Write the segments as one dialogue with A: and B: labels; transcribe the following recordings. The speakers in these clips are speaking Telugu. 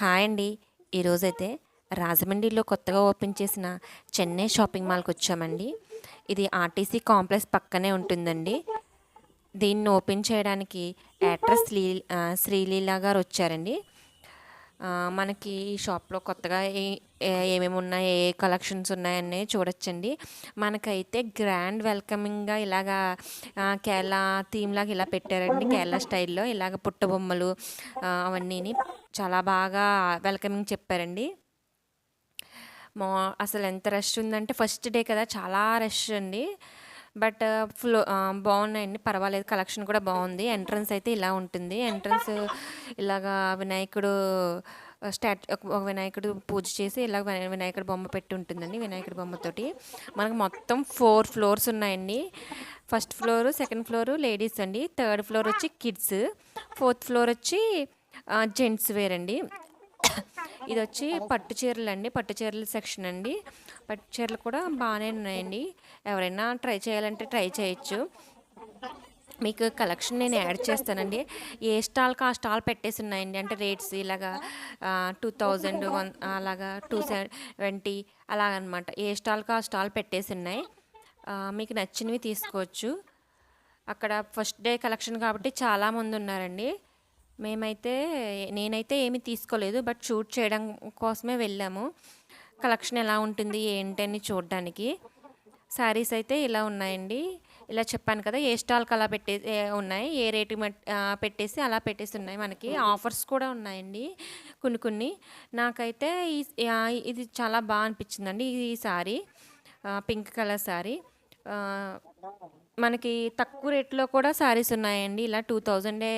A: హాయ్ అండి. ఈరోజైతే రాజమండ్రిలో కొత్తగా ఓపెన్ చేసిన చెన్నై షాపింగ్ మాల్కి వచ్చామండి. ఇది ఆర్టీసీ కాంప్లెక్స్ పక్కనే ఉంటుందండి. దీన్ని ఓపెన్ చేయడానికి యాక్ట్రెస్ శ్రీ శ్రీలీలా శ్రీలీల గారు వచ్చారండి. మనకి ఈ షాప్లో కొత్తగా ఏ ఏమేమి ఉన్నాయి ఏ కలెక్షన్స్ ఉన్నాయని చూడొచ్చండి. మనకైతే గ్రాండ్ వెల్కమింగ్గా ఇలాగా కేరళ థీమ్ లాగా ఇలా పెట్టారండి. కేరళ స్టైల్లో ఇలాగ పుట్ట బొమ్మలు అవన్నీని చాలా బాగా వెల్కమింగ్ చెప్పారండి. మా అసలు ఎంత రష్ ఉందంటే ఫస్ట్ డే కదా చాలా రష్ అండి. బట్ ఫ్లో బాగున్నాయండి. పర్వాలేదు కలెక్షన్ కూడా బాగుంది. ఎంట్రన్స్ అయితే ఇలా ఉంటుంది. ఎంట్రన్స్ ఇలాగా వినాయకుడు స్టాట్ ఒక వినాయకుడు పూజ చేసి ఇలా వినాయకుడు బొమ్మ పెట్టి ఉంటుందండి వినాయకుడి బొమ్మతోటి మనకు మొత్తం ఫోర్ ఫ్లోర్స్ ఉన్నాయండి. First floor second floor ladies అండి. థర్డ్ ఫ్లోర్ వచ్చి కిడ్స్. ఫోర్త్ ఫ్లోర్ వచ్చి జెంట్స్ వేర్ అండి ఇది వచ్చి పట్టు చీరలు అండి పట్టు చీరల సెక్షన్ అండి. పట్టు చీరలు కూడా బాగానే ఉన్నాయండి. ఎవరైనా ట్రై చేయాలంటే ట్రై చేయొచ్చు. మీకు కలెక్షన్ నేను యాడ్ చేస్తానండి. ఏ స్టాల్కి ఆ స్టాల్ పెట్టేసి ఉన్నాయండి అంటే రేట్స్ ఇలాగా టూ థౌజండ్ వన్ అలాగా టూ సెవెంటీ అలాగనమాట. ఏ స్టాల్కి ఆ స్టాల్ పెట్టేసి ఉన్నాయి మీకు నచ్చినవి తీసుకోవచ్చు. అక్కడ ఫస్ట్ డే కలెక్షన్ కాబట్టి చాలామంది ఉన్నారండి. మేమైతే నేనైతే ఏమీ తీసుకోలేదు. బట్ షూట్ చేయడం కోసమే వెళ్ళాము. కలెక్షన్ ఎలా ఉంటుంది ఏంటి అని చూడడానికి. శారీస్ అయితే ఇలా ఉన్నాయండి. ఇలా చెప్పాను కదా ఏ స్టాల్కి అలా పెట్టే ఉన్నాయి. ఏ రేటు పెట్టేసి అలా పెట్టేసి ఉన్నాయి మనకి. ఆఫర్స్ కూడా ఉన్నాయండి కొన్ని కొన్ని. నాకైతే ఈ ఇది చాలా బాగా అనిపించిందండి ఈ శారీ పింక్ కలర్ శారీ మనకి తక్కువ రేట్లో కూడా శారీస్ ఉన్నాయండి. ఇలా టూ థౌజండే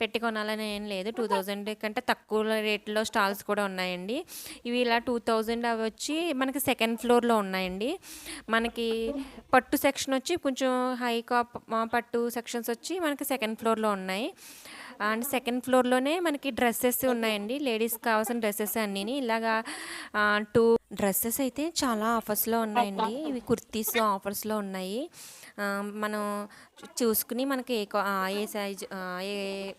A: పెట్టి కొనాలని ఏం లేదు. టూ థౌజండ్ కంటే తక్కువ రేట్లో స్టాల్స్ కూడా ఉన్నాయండి. ఇవి ఇలా టూ థౌజండ్ అవి వచ్చి మనకి సెకండ్ ఫ్లోర్లో ఉన్నాయండి. మనకి పట్టు సెక్షన్ వచ్చి కొంచెం హై కాప్ పట్టు సెక్షన్స్ వచ్చి మనకి సెకండ్ ఫ్లోర్లో ఉన్నాయి. అండ్ సెకండ్ ఫ్లోర్లోనే మనకి డ్రెస్సెస్ ఉన్నాయండి. లేడీస్కి కావాల్సిన డ్రెస్సెస్ అన్నీ ఇలాగా టూ డ్రెస్సెస్ అయితే చాలా ఆఫర్స్లో ఉన్నాయండి. ఇవి కుర్తీస్ ఆఫర్స్లో ఉన్నాయి. మనం చూసుకుని మనకి ఏ ఏ సైజ్ ఏ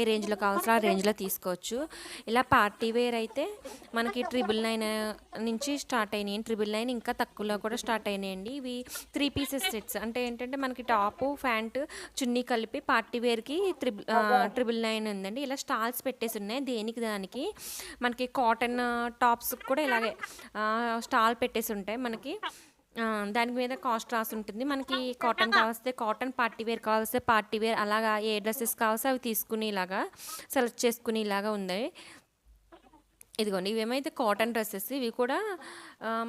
A: ఏ రేంజ్లో కావాల్సిన ఆ రేంజ్లో తీసుకోవచ్చు. ఇలా పార్టీ వేర్ అయితే మనకి ట్రిపుల్ నైన్ నుంచి స్టార్ట్ అయినాయి. ట్రిపుల్ నైన్ ఇంకా తక్కువలో కూడా స్టార్ట్ అయినాయండి. ఇవి త్రీ పీసెస్ సెట్స్. అంటే ఏంటంటే మనకి టాపు ప్యాంట్ చున్నీ కలిపి పార్టీ వేర్కి త్రిబుల్ ట్రిపుల్ నైన్ ఉందండి. ఇలా స్టాల్స్ పెట్టేసి ఉన్నాయి. దేనికి దానికి మనకి కాటన్ టాప్స్ కూడా ఇలాగే స్టాల్ పెట్టేసి ఉంటాయి మనకి. దాని మీద కాస్ట్ రాసి ఉంటుంది. మనకి కాటన్ కావస్తే కాటన్ పార్టీ వేర్ కావాల్స్తే పార్టీ వేర్ అలాగా ఏ డ్రెస్సెస్ కావాల్సి అవి తీసుకుని ఇలాగా సెలెక్ట్ చేసుకుని ఇలాగా ఉంది. ఇదిగోండి ఇవేమైతే కాటన్ డ్రెస్సెస్ ఇవి కూడా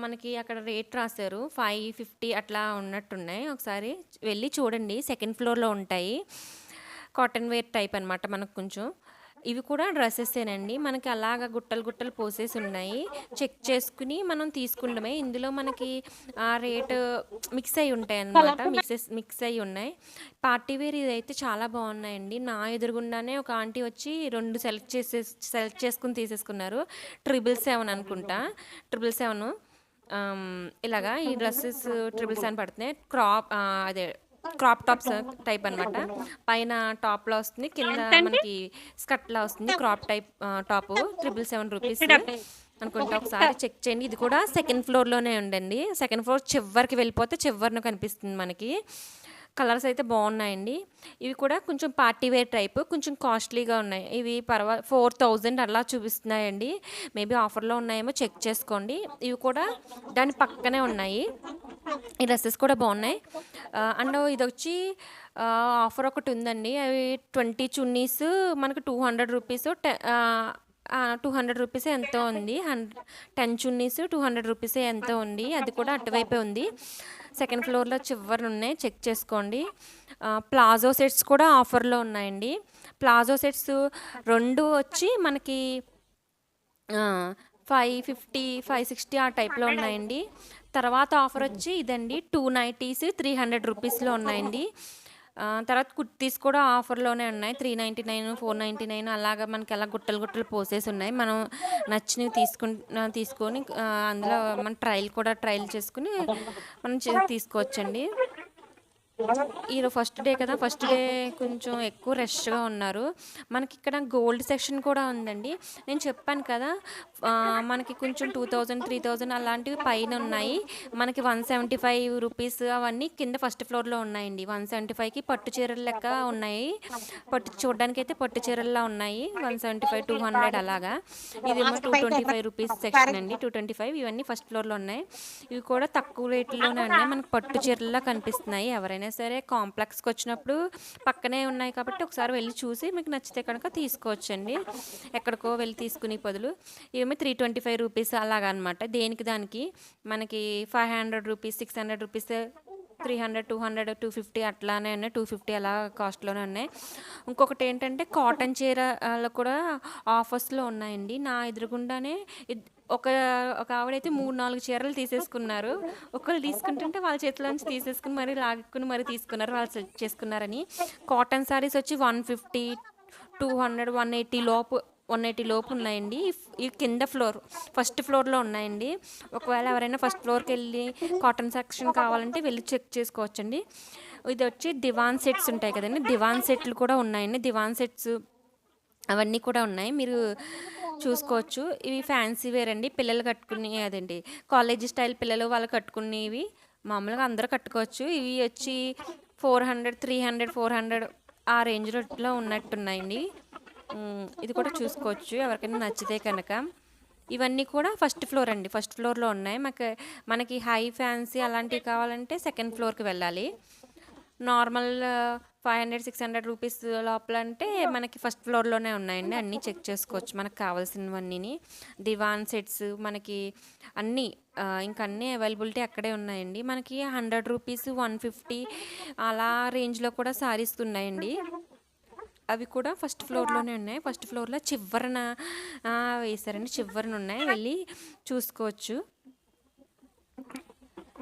A: మనకి అక్కడ రేట్ రాశారు. ఫైవ్ ఫిఫ్టీ అట్లా ఉన్నట్టున్నాయి. ఒకసారి వెళ్ళి చూడండి. సెకండ్ ఫ్లోర్లో ఉంటాయి. కాటన్ వేర్ టైప్ అనమాట మనకు కొంచెం. ఇవి కూడా డ్రెస్సెసేనండి మనకి అలాగ గుట్టలు గుట్టలు పోసేసి ఉన్నాయి. చెక్ చేసుకుని మనం తీసుకుండమే ఇందులో మనకి ఆ రేటు మిక్స్ అయి ఉంటాయి అన్నమాట. మిక్సెస్ మిక్స్ అయి ఉన్నాయి. పార్టీ వేర్ ఇదైతే చాలా బాగున్నాయండి. నా ఎదురుగుండానే ఒక ఆంటీ వచ్చి రెండు సెలెక్ట్ చేసే సెలెక్ట్ చేసుకుని తీసేసుకున్నారు. ట్రిపుల్ సెవెన్ అనుకుంటా. Triple seven. ఇలాగా ఈ డ్రెస్సెస్ ట్రిపుల్ సెవెన్ పడుతున్నాయి. క్రాప్ అదే క్రాప్ టాప్స్ టైప్ అన్నమాట. పైన టాప్లో వస్తుంది కింద మనకి స్కర్ట్లా వస్తుంది crop type top triple seven rupees అనుకుంటా ఒకసారి చెక్ చేయండి. ఇది కూడా సెకండ్ ఫ్లోర్లోనే ఉండండి సెకండ్ ఫ్లోర్ చివరికి వెళ్ళిపోతే చివరిన కనిపిస్తుంది మనకి. కలర్స్ అయితే బాగున్నాయండి. ఇవి కూడా కొంచెం పార్టీ వేర్ టైప్ కొంచెం కాస్ట్లీగా ఉన్నాయి. ఇవి పర్వా ఫోర్ థౌజండ్ అలా చూపిస్తున్నాయండి. మేబీ ఆఫర్లో ఉన్నాయేమో చెక్ చేసుకోండి. ఇవి కూడా దాని పక్కనే ఉన్నాయి. ఈ డ్రెస్సెస్ కూడా బాగున్నాయి. అండ్ ఇది వచ్చి ఆఫర్ ఒకటి ఉందండి. అవి ట్వంటీ చున్నీస్ మనకు two hundred rupees two hundred rupees ఎంతో ఉంది. Hundred ten chunnis two hundred rupees ఎంతో ఉంది. అది కూడా అటువైపే ఉంది. సెకండ్ ఫ్లోర్లో చివరి ఉన్నాయి చెక్ చేసుకోండి. ప్లాజో సెట్స్ కూడా ఆఫర్లో ఉన్నాయండి. ప్లాజో సెట్స్ రెండు వచ్చి మనకి ఫైవ్ ఫిఫ్టీ ఫైవ్ సిక్స్టీ ఆ టైప్లో ఉన్నాయండి. తర్వాత ఆఫర్ వచ్చి ఇదండి టూ నైంటీస్ త్రీ హండ్రెడ్ రూపీస్లో ఉన్నాయండి. తర్వాత కుర్తీస్ కూడా ఆఫర్లోనే ఉన్నాయి. Three ninety nine four ninety nine అలాగా మనకి అలా గుట్టలు గుట్టలు పోసేసి ఉన్నాయి. మనం నచ్చినవి తీసుకుని తీసుకొని అందులో మన ట్రయల్ కూడా ట్రయల్ చేసుకుని మనం చే- తీసుకోవచ్చండి. ఈరోజు ఫస్ట్ డే కదా ఫస్ట్ డే కొంచెం ఎక్కువ రష్గా ఉన్నారు. మనకి ఇక్కడ గోల్డ్ సెక్షన్ కూడా ఉందండి. నేను చెప్పాను కదా మనకి కొంచెం టూ థౌజండ్ త్రీ థౌజండ్ అలాంటివి పైన ఉన్నాయి. మనకి వన్ సెవెంటీ ఫైవ్ రూపీస్ అవన్నీ కింద ఫస్ట్ ఫ్లోర్లో ఉన్నాయండి. వన్ సెవెంటీ ఫైవ్కి పట్టు చీరలు లెక్క ఉన్నాయి. పట్టు చూడడానికి అయితే పట్టు చీరల్లా ఉన్నాయి. One seventy five two hundred అలాగా. ఇదేమో two twenty five rupees section అండి. టూ ట్వంటీ ఫైవ్ ఇవన్నీ ఫస్ట్ ఫ్లోర్లో ఉన్నాయి. ఇవి కూడా తక్కువ రేట్లోనే ఉన్నాయి. మనకు పట్టు చీరల్లా కనిపిస్తున్నాయి ఎవరైనా సరే కాంప్లెక్స్కి వచ్చినప్పుడు పక్కనే ఉన్నాయి కాబట్టి ఒకసారి వెళ్ళి చూసి మీకు నచ్చితే కనుక తీసుకోవచ్చండి. ఎక్కడికో వెళ్ళి తీసుకునే బదులు ఇవేమో త్రీ ట్వంటీ ఫైవ్ రూపీస్ అలాగా అనమాట దేనికి దానికి? మనకి five hundred rupees six hundred rupees three hundred two hundred two fifty అట్లానే ఉన్నాయి. టూ ఫిఫ్టీ అలా కాస్ట్లోనే ఉన్నాయి. ఇంకొకటి ఏంటంటే కాటన్ చీరలు కూడా ఆఫర్స్లో ఉన్నాయండి. నా ఎదురుగుండానే ఒక ఒక ఆవిడైతే మూడు నాలుగు చీరలు తీసేసుకున్నారు. ఒకళ్ళు తీసుకుంటుంటే వాళ్ళ చేతిలోంచి తీసేసుకుని మరి లాగుకుని మరి తీసుకున్నారు వాళ్ళు చేసుకున్నారని. కాటన్ శారీస్ వచ్చి one fifty two hundred one eighty లోపు వన్ ఎయిటీ లోపు ఉన్నాయండి. ఈ కింద ఫ్లోర్ ఫస్ట్ ఫ్లోర్లో ఉన్నాయండి. ఒకవేళ ఎవరైనా ఫస్ట్ ఫ్లోర్కి వెళ్ళి కాటన్ సెక్షన్ కావాలంటే వెళ్ళి చెక్ చేసుకోవచ్చండి. ఇది వచ్చి దివాన్ సెట్స్ ఉంటాయి కదండి. దివాన్ సెట్లు కూడా ఉన్నాయండి. దివాన్ సెట్స్ అవన్నీ కూడా ఉన్నాయి. మీరు చూసుకోవచ్చు. ఇవి ఫ్యాన్సీ వేర్ అండి పిల్లలు కట్టుకునే అదండి కాలేజీ స్టైల్ పిల్లలు వాళ్ళు కట్టుకునేవి. మామూలుగా అందరూ కట్టుకోవచ్చు. ఇవి వచ్చి four hundred three hundred four hundred ఆ రేంజ్లో ఉన్నట్టున్నాయండి. ఇది కూడా చూసుకోవచ్చు. ఎవరికైనా నచ్చితే కనుక. ఇవన్నీ కూడా ఫస్ట్ ఫ్లోర్ అండి. ఫస్ట్ ఫ్లోర్లో ఉన్నాయి. మాకు మనకి హై ఫ్యాన్సీ అలాంటివి కావాలంటే సెకండ్ ఫ్లోర్కి వెళ్ళాలి. Normal five hundred six hundred rupees లోపల అంటే మనకి ఫస్ట్ ఫ్లోర్లోనే ఉన్నాయండి. అన్నీ చెక్ చేసుకోవచ్చు. మనకు కావాల్సినవన్నీ దివాన్ సెట్స్ మనకి అన్నీ ఇంకా అన్నీ అవైలబిలిటీ అక్కడే ఉన్నాయండి. మనకి హండ్రెడ్ రూపీస్ వన్ ఫిఫ్టీ అలా రేంజ్లో కూడా సారీస్ ఉన్నాయండి. అవి కూడా ఫస్ట్ ఫ్లోర్లోనే ఉన్నాయి. ఫస్ట్ ఫ్లోర్లో చివరన వేసారండి వేశారండి. చివరన ఉన్నాయి. వెళ్ళి చూసుకోవచ్చు.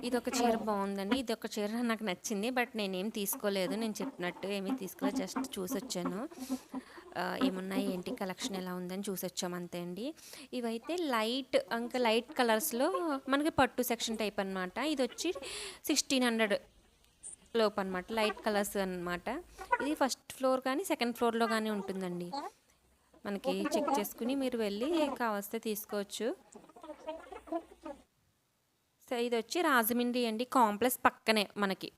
A: ఇది ఒక చీర బాగుందండి. ఇది ఒక చీర నాకు నచ్చింది. బట్ నేనేం తీసుకోలేదు. నేను చెప్పినట్టు ఏమీ తీసుకోలేదు. జస్ట్ చూసి వచ్చాను ఏమున్నాయి? ఏంటి? కలెక్షన్ ఎలా ఉందని చూసి వచ్చాము అంతే అండి. ఇవైతే లైట్ ఇంకా లైట్ కలర్స్లో మనకి పట్టు సెక్షన్ టైప్ అనమాట ఇది వచ్చి సిక్స్టీన్ హండ్రెడ్ లోపు అనమాట లైట్ కలర్స్ అన్నమాట. ఇది ఫస్ట్ ఫ్లోర్ కానీ సెకండ్ ఫ్లోర్లో కానీ ఉంటుందండి. మనకి చెక్ చేసుకుని మీరు వెళ్ళి కావస్తే తీసుకోవచ్చు. ఇది వచ్చి రాజమండ్రి అండి కాంప్లెక్స్ పక్కనే మనకి.